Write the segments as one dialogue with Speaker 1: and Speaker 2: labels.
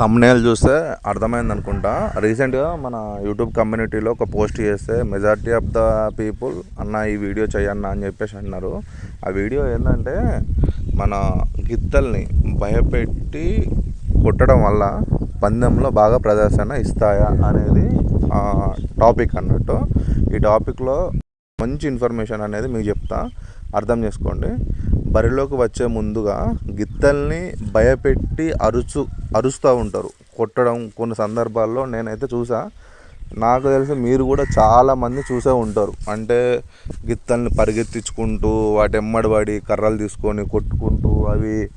Speaker 1: Thumbnail చూస్తే అర్థమైంది అనుకుంటా. రీసెంట్గా మన యూట్యూబ్ కమ్యూనిటీలో ఒక పోస్ట్ చేస్తే మెజారిటీ ఆఫ్ ద పీపుల్ అన్న ఈ వీడియో చేయన్న అని చెప్పేసి అన్నారు. ఆ వీడియో ఏంటంటే మన గిత్తల్ని భయపెట్టి కొట్టడం వల్ల పందెంలో బాగా ప్రదర్శన ఇస్తాయా అనేది టాపిక్ అన్నట్టు. ఈ టాపిక్లో మంచి ఇన్ఫర్మేషన్ అనేది మీకు చెప్తా. అర్థం చేసుకోండి. బరిలోకి వచ్చే ముందుగా గిత్తల్ని భయపెట్టి అరుచు అరుస్తూ ఉంటారు. కొట్టడం కొన్ని సందర్భాల్లో నేనైతే చూసా. నాకు తెలిసి మీరు కూడా చాలామంది చూసే ఉంటారు. అంటే గిత్తల్ని పరిగెత్తించుకుంటూ వాటి ఎమ్మడి పడి కర్రలు తీసుకొని కొట్టుకుంటూ అవి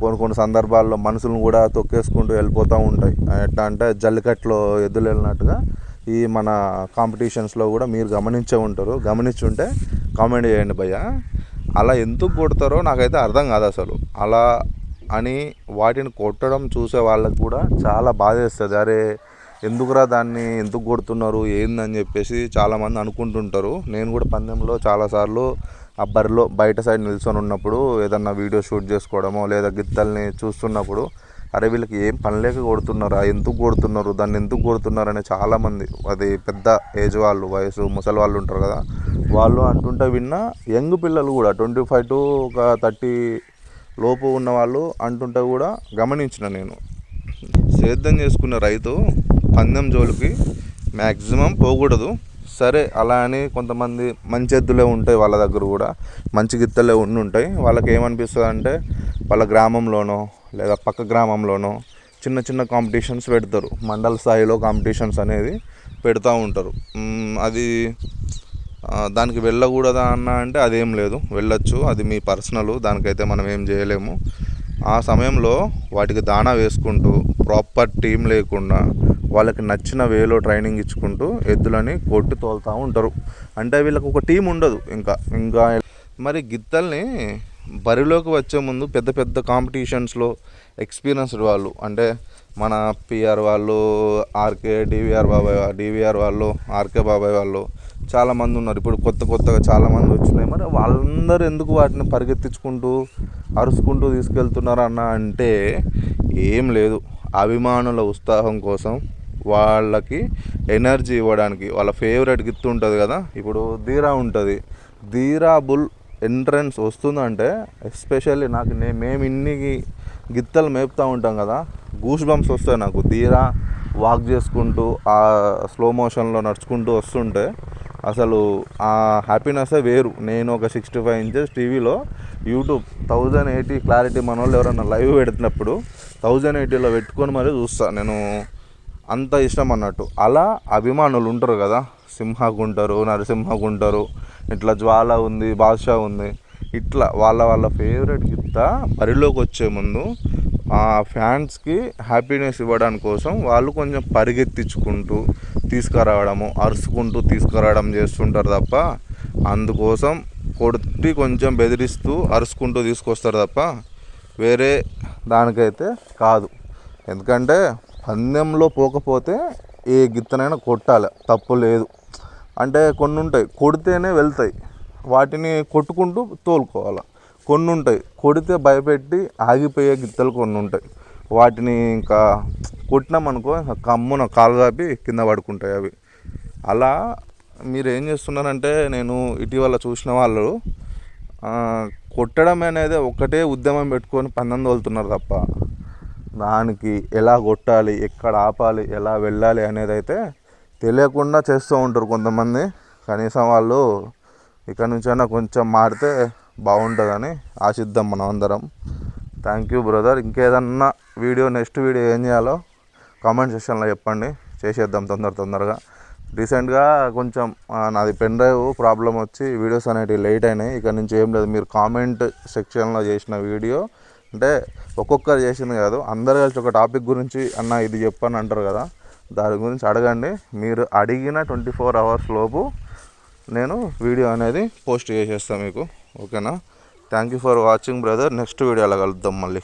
Speaker 1: కొన్ని కొన్ని సందర్భాల్లో మనుషులను కూడా తొక్కేసుకుంటూ వెళ్ళిపోతూ ఉంటాయి. ఎట్లా అంటే జల్లికట్లో ఎద్దులు వెళ్ళినట్టుగా ఈ మన కాంపిటీషన్స్లో కూడా మీరు గమనించే ఉంటారు. గమనించుంటే కామెంట్ చేయండి భయ్య. అలా ఎందుకు కొడతారో నాకైతే అర్థం కాదు అసలు. అలా అని వాటిని కొట్టడం చూసే వాళ్ళకి కూడా చాలా బాధ వేస్తుంది. అరే ఎందుకురా దాన్ని ఎందుకు కొడుతున్నారు? ఏందని చెప్పేసి చాలామంది అనుకుంటుంటారు. నేను కూడా పందెంలో చాలాసార్లు ఆ బరిలో బయట సైడ్ నిల్చొని ఉన్నప్పుడు ఏదన్నా వీడియో షూట్ చేసుకోవడమో లేదా గిత్తల్ని చూస్తున్నప్పుడు అరే వీళ్ళకి ఏం పని లేక కొడుతున్నారా? ఎందుకు కొడుతున్నారు? దాన్ని ఎందుకు కొడుతున్నారు? అనే చాలామంది అది పెద్ద ఏజ్ వాళ్ళు వయసు ముసలి వాళ్ళు ఉంటారు కదా వాళ్ళు అంటుంటే విన్నా యంగ్ పిల్లలు కూడా ట్వంటీ ఫైవ్ టు ఒక థర్టీ లోపు ఉన్న వాళ్ళు అంటుంటే కూడా గమనించిన నేను. సేద్యం చేసుకున్న రైతు పందెం జోలికి మ్యాక్సిమం పోకూడదు. సరే అలా అని కొంతమంది మంచి ఎద్దులే ఉంటాయి వాళ్ళ దగ్గర కూడా మంచి గిత్తలే ఉండి ఉంటాయి వాళ్ళకి ఏమనిపిస్తుంది అంటే వాళ్ళ గ్రామంలోనో లేదా పక్క గ్రామంలోనో చిన్న చిన్న కాంపిటీషన్స్ పెడతారు. మండల స్థాయిలో కాంపిటీషన్స్ అనేది పెడతా ఉంటారు. అది దానికి వెళ్ళకూడదా అన్న అంటే అదేం లేదు. వెళ్ళొచ్చు అది మీ పర్సనల్ దానికైతే మనం ఏం చేయలేము. ఆ సమయంలో వాటికి దాణా వేసుకుంటూ ప్రాపర్ టీం లేకుండా వాళ్ళకి నచ్చిన వేలో ట్రైనింగ్ ఇచ్చుకుంటూ ఎద్దులని కొట్టి తోలుతూ ఉంటారు. అంటే వీళ్ళకి ఒక టీం ఉండదు ఇంకా. ఇంకా మరి గిత్తల్ని బరిలోకి వచ్చే ముందు పెద్ద పెద్ద కాంపిటీషన్స్లో ఎక్స్పీరియన్స్డ్ వాళ్ళు అంటే మన పిఆర్ వాళ్ళు R K D V R బాబాయ్ డివిఆర్ వాళ్ళు ఆర్కే బాబాయ్ వాళ్ళు చాలామంది ఉన్నారు. ఇప్పుడు కొత్త కొత్తగా చాలామంది వచ్చినాయి. మరి వాళ్ళందరూ ఎందుకు వాటిని పరిగెత్తించుకుంటూ అరుచుకుంటూ తీసుకెళ్తున్నారన్న అంటే ఏం లేదు. అభిమానుల ఉత్సాహం కోసం వాళ్ళకి ఎనర్జీ ఇవ్వడానికి వాళ్ళ ఫేవరెట్ గిత్తు ఉంటుంది కదా. ఇప్పుడు ధీరా ఉంటుంది. ధీరా బుల్ ఎంట్రన్స్ వస్తుందంటే ఎస్పెషల్లీ నాకు నేను మేము ఇన్ని గిత్తలు మేపుతూ ఉంటాం కదా గూస్ బంప్స్ వస్తాయి నాకు. తీరా వాక్ చేసుకుంటూ ఆ స్లో మోషన్లో నడుచుకుంటూ వస్తుంటే అసలు ఆ హ్యాపీనెస్ వేరు. నేను ఒక సిక్స్టీ ఫైవ్ ఇంచెస్ టీవీలో యూట్యూబ్ థౌజండ్ ఎయిటీ క్లారిటీ మన వాళ్ళు ఎవరైనా లైవ్ పెడుతున్నప్పుడు థౌజండ్ ఎయిటీలో పెట్టుకొని మరీ చూస్తాను నేను అంత ఇష్టం అన్నట్టు. అలా అభిమానులు ఉంటారు కదా సింహకు ఉంటారు నరసింహకు ఉంటారు ఇట్లా జ్వాల ఉంది బాద్షా ఉంది. ఇట్లా వాళ్ళ వాళ్ళ ఫేవరెట్ గిత్త బరిలోకి వచ్చే ముందు ఆ ఫ్యాన్స్కి హ్యాపీనెస్ ఇవ్వడానికి కోసం వాళ్ళు కొంచెం పరిగెత్తించుకుంటూ తీసుకురావడము అరుచుకుంటూ తీసుకురావడం చేస్తుంటారు తప్ప అందుకోసం కొట్టి కొంచెం బెదిరిస్తూ అరుచుకుంటూ తీసుకొస్తారు తప్ప వేరే దానికైతే కాదు. ఎందుకంటే పందెంలో పోకపోతే ఏ గిత్తనైనా కొట్టాలి తప్పు లేదు. అంటే కొన్ని ఉంటాయి కొడితేనే వెళ్తాయి. వాటిని కొట్టుకుంటూ తోలుకోవాలి. కొన్ని ఉంటాయి కొడితే భయపెట్టి ఆగిపోయే గిత్తలు కొన్ని ఉంటాయి వాటిని ఇంకా కొట్టినామనుకో కమ్మున కాలు కాపి కింద పడుకుంటాయి అవి. అలా మీరు ఏం చేస్తున్నారంటే నేను ఇటీవల చూసిన వాళ్ళు కొట్టడం అనేది ఒకటే ఉద్యమం పెట్టుకొని పందెం తోలుతున్నారు తప్ప దానికి ఎలా కొట్టాలి ఎక్కడ ఆపాలి ఎలా వెళ్ళాలి అనేది అయితే తెలియకుండా చేస్తూ ఉంటారు కొంతమంది. కనీసం వాళ్ళు ఇక్కడ నుంచైనా కొంచెం మారితే బాగుంటుందని ఆశిద్దాం మనం అందరం. థ్యాంక్ యూ బ్రదర్ ఇంకేదన్నా వీడియో నెక్స్ట్ వీడియో ఏం చేయాలో కామెంట్ సెక్షన్లో చెప్పండి. చేసేద్దాం తొందర తొందరగా. రీసెంట్గా కొంచెం నాది పెన్ డ్రైవ్ ప్రాబ్లం వచ్చి వీడియోస్ అనేటివి లేట్ అయినాయి. ఇక్కడ నుంచి ఏం లేదు. మీరు కామెంట్ సెక్షన్లో చేసిన వీడియో అంటే ఒక్కొక్కరు చేసింది కాదు. అందరు కలిసి ఒక టాపిక్ గురించి అన్న ఇది చెప్పని అంటారు కదా. దాని గురించి అడగండి. మీరు అడిగిన ట్వంటీ ఫోర్ అవర్స్ లోపు నేను వీడియో అనేది పోస్ట్ చేసేస్తాను మీకు. ఓకేనా? Thank you for watching brother. Next వీడియోలో కలుద్దాం మళ్ళీ.